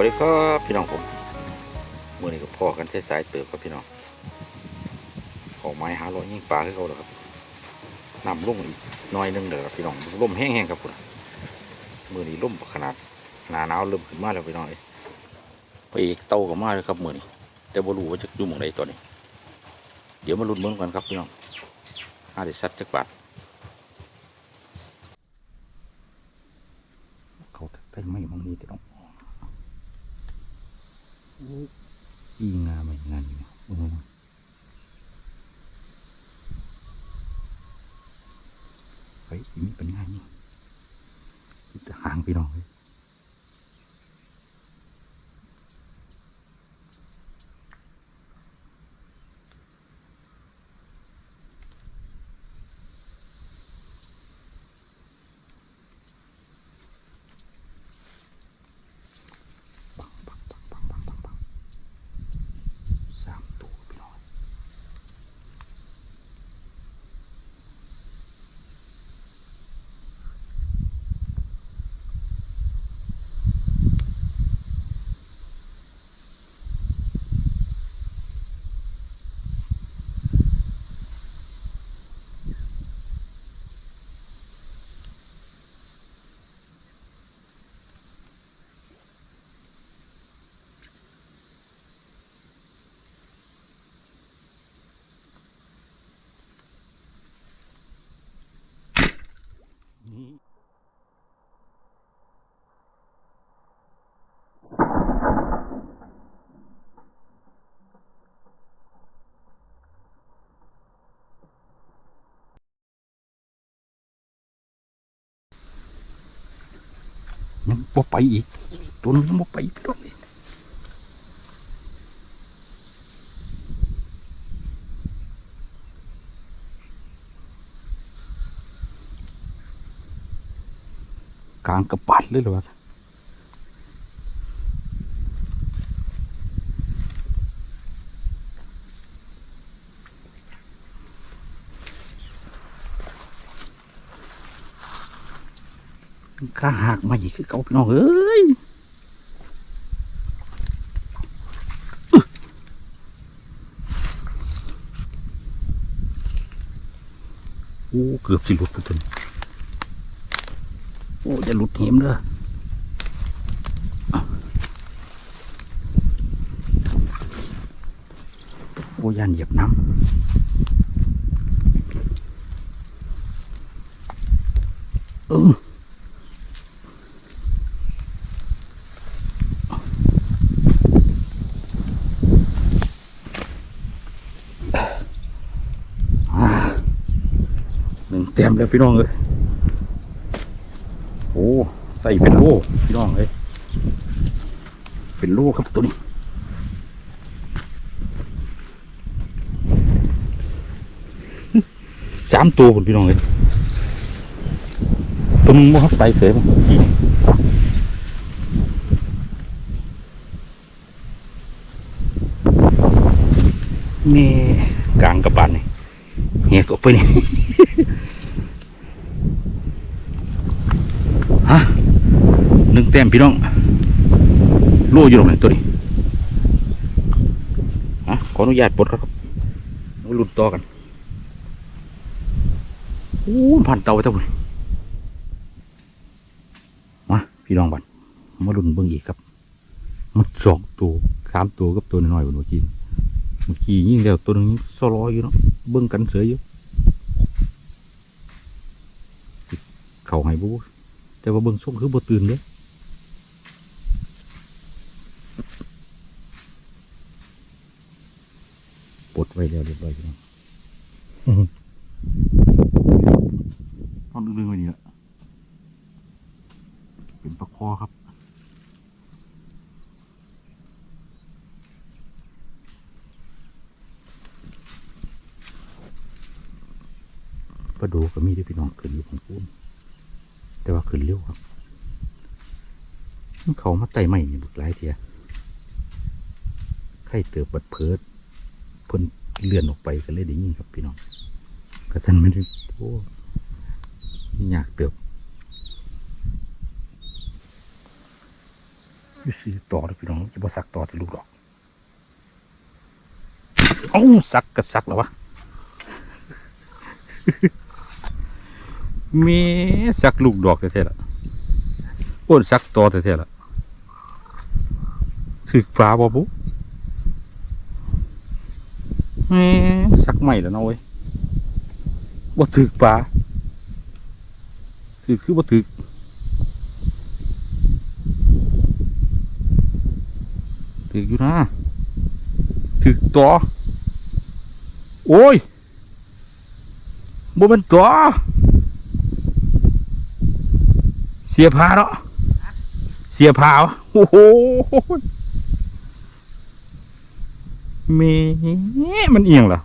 วัสดีครับพี่น้องผมเมื่อนี้ก็พ่อกันใช้สายๆเติบครับพี่น้องออกไม้หาลอยยิ่งปลาให้เขาแล้วครับนำลุ่มอีกน้อยหนึงเด้อครับพี่น้องล่มแห้งๆครับคุณมื่อนี้ล่มขนาดหนาหนาวเริ่มขึ้นมาแล้วพี่น้องเอ้ยพระเอกเต้ากับมาเลยครับมื่อนี้แต่บรูว่าจะอยู่หมองใดตัวนี้ เดี๋ยวมาลุ้นเบิ่งกันครับพี่น้องหาได้สัตว์จักบาทเขาใต้ไม้มองนี้แต่ต้อง อีงาไม่งานอยู่โอ้โหเฮ้ยมีเป็นงานนี่จะห่างไปหน้องเลย ยังบ่ไปอีก ตัวนึงยังบ่ไปอีกพี่น้องเอ้ยกลางกระปัดเลยเหรอวะ ข้าหักมาอีกคือเก่าพี่น้องเอ้ยโอ้เกือบสิหลุดไปตัวนี้โอ้จะหลุดเหมเด้อโอ้ยันเหยียบน้ำเอออ่าหนึ่งเต็มแล้วพี่น้องเลยโอ้ใส่เป็นโล่พี่น้องเลยเป็นโล่ครับตัวนี้สามตัวคุณพี่น้องเลยตัวมึงบ่ครับไปเสยมั้งกี่นี่กลางกระบาลนี่เงี้ยก็ไปนี่ ฮะหนึ่งแต้มพี่น้องโล่อยู่ตรงไหนตัวนี้ฮะขออนุญาตปลดครับมาลุ้นต่อกันโอ้ผ่านเตาไปท่าไหร่มาพี่น้องบัดมาลุนเบิ่งอีกครับมันสองตัวสามตัวกับตัวน้อยๆบนเมื่อกี้เมื่อกี้ยิ่งเดียวตัวนึงยิ่งซอลอยอยู่เนาะเบิ่งกันเสืออยู่เขาให้บู แต่ว่าเบิ่งส่งคือบ่ตื่นเด้ปลดไว้แล้วเรียบร้อยพี่น้องตอนดึงๆไว้นี่แหละเป็นปลาคอครับปลาดูก็มีที่พี่น้องขึ้นอยู่ของพูน แต่ว่าขึ้นเร็วครับเขามาไต่ไม่นี่บุกหลายเทียไข่เติบปัดเพิดเพ่นเลื่อนออกไปก็เลยได้ยินครับพี่น้องกระทันไมันโอ้ยากเติบคือสีต่อเลยพี่น้องจะบ่สักต่อที่ลูกดอกเอ้าสักก็สักแล้ววะ เมสักลูกดอกแท้ๆละโอ้ยสักตอแท้ๆละถึกฟ้าบ่บุแหม่สักใหม่แล้วนาะเว้ยบ่ถึกฟ้าถึกคือบ่ถึกถึกอยู่นะถึกต่อโอ้ยบ่เป็นต่อ สียผาเนาะเสียผาวะโอ้โหเมมันเอียงเหรอ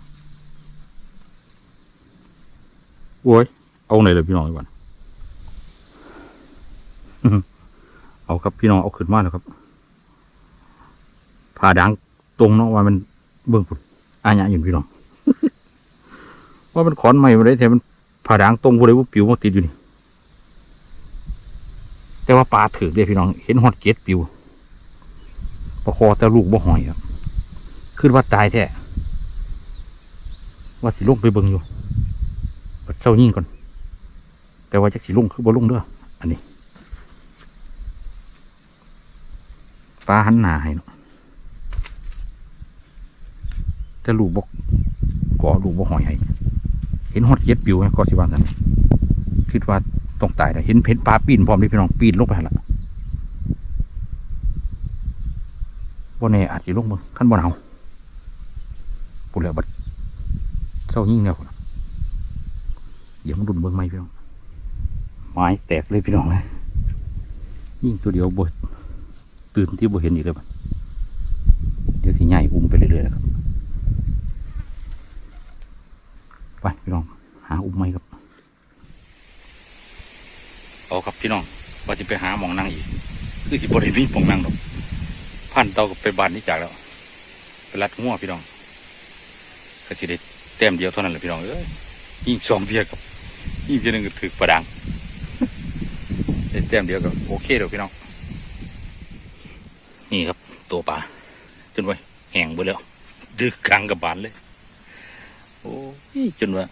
โอ้ยเอาไหนเลยพี่น้องดีกว่าอื้อหือเอาครับพี่น้องเอาขึ้นมาแล้วครับผ่าดังตรงเนาะว่ามันเบิ่งพุ่นอาญะอยู่พี่น้องว่ามันขอนใหม่มาได้แต่มันผ่าดังตรงผู้ใดผู้ปิวมาติดอยู่นี่ แต่ว่าปลาถือเด้พี่น้อง เห็นฮอดเจ็ดปิวประคอแต่ลูกบ่หอยครับ ขึ้นว่าตายแท้ว่าสิลงไปเบิ่งอยู่บัดเจ้ายิ่งก่อน แต่ว่าจะสิลงคือบ่ลงเด้ออันนี้ปลาหันหนาให้เนาะแต่ลูกบกก่อลูกบกหอยให้เห็นฮอดเจ็ดปิวไหมก็สิว่าสันคิดว่า ต้องตายเห็นเพชรปลาปีนพร้อมที่พี่น้องปีนลงไปละว่แน่อาจจะลงมึงขั้นบนเอาปุ่นแล้วบัดเศร้ายิ่งแล้วพุ่นน่ะเดี๋ยวมันดุนเบิ้งไหมพี่น้องไม้แตกเลยพี่น้องเลยยิ่งตัวเดียวบดตื่นที่บ่เห็นอีกเลยบัดเดี๋ยวที่ใหญ่อุ้มไปเรื่อยๆแล้วครับ ไปพี่น้อง หาอุ้มไม้ครับ เอาครับพี่น้องว่าจะไป หาหมองนั่งอีก คือสิบริมีหมองนั่งดอกพันเตาก็ไปบานนี้จากแล้วไปรัดง่วพี่น้องก็สิได้แต้มเดียวเท่านั้นแหละพี่น้องเอ้ยยิ่งสองเทียกับยิ่งเทียหนึงก็ถือประดังได้แต้มเดียวก็โอเคเดี๋ยวพี่น้องนี่ครับ ตัวปลาจนไว้แห้งไปแล้วดึกกลางกับบานเลย โอ้ยจนว่า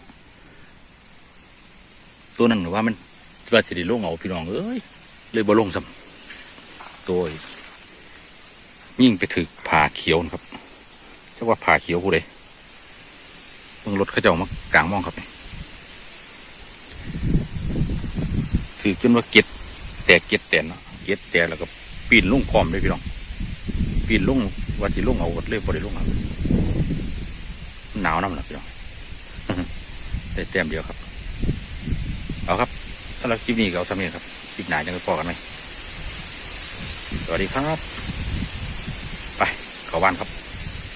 ตัวนั้นว่ามันว่าสิได้ลงเอาพี่น้องเอ้ย เลยบ่ลงซ้ำตัวยิ่งไปถึกผ่าเขียวนะครับจะว่าผ่าเขียวผู้ใดเพิ่งรถเขาเจ้ามากลางมองครับถือจนว่าเก็ดแตกเก็ดแตนเนาะเก็ดแตกแล้วก็ปีนลงพร้อมเลยพี่น้องปีนลุ่งว่าสิลงเอาก็เลยบ่ได้ลงเอาหนาวน้ำหนักพี่น้องได้แต้มเดียวครับ เอาครับสำหรับคลิปนี้ก็เอาสำเร็จครับ คลิปหนาจะไปพอกันไหมสวัสดีครับ ไปเขาบ้านครับ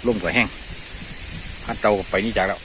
ร่มก็แห้งพัดเตาไปนี่จากแล้ว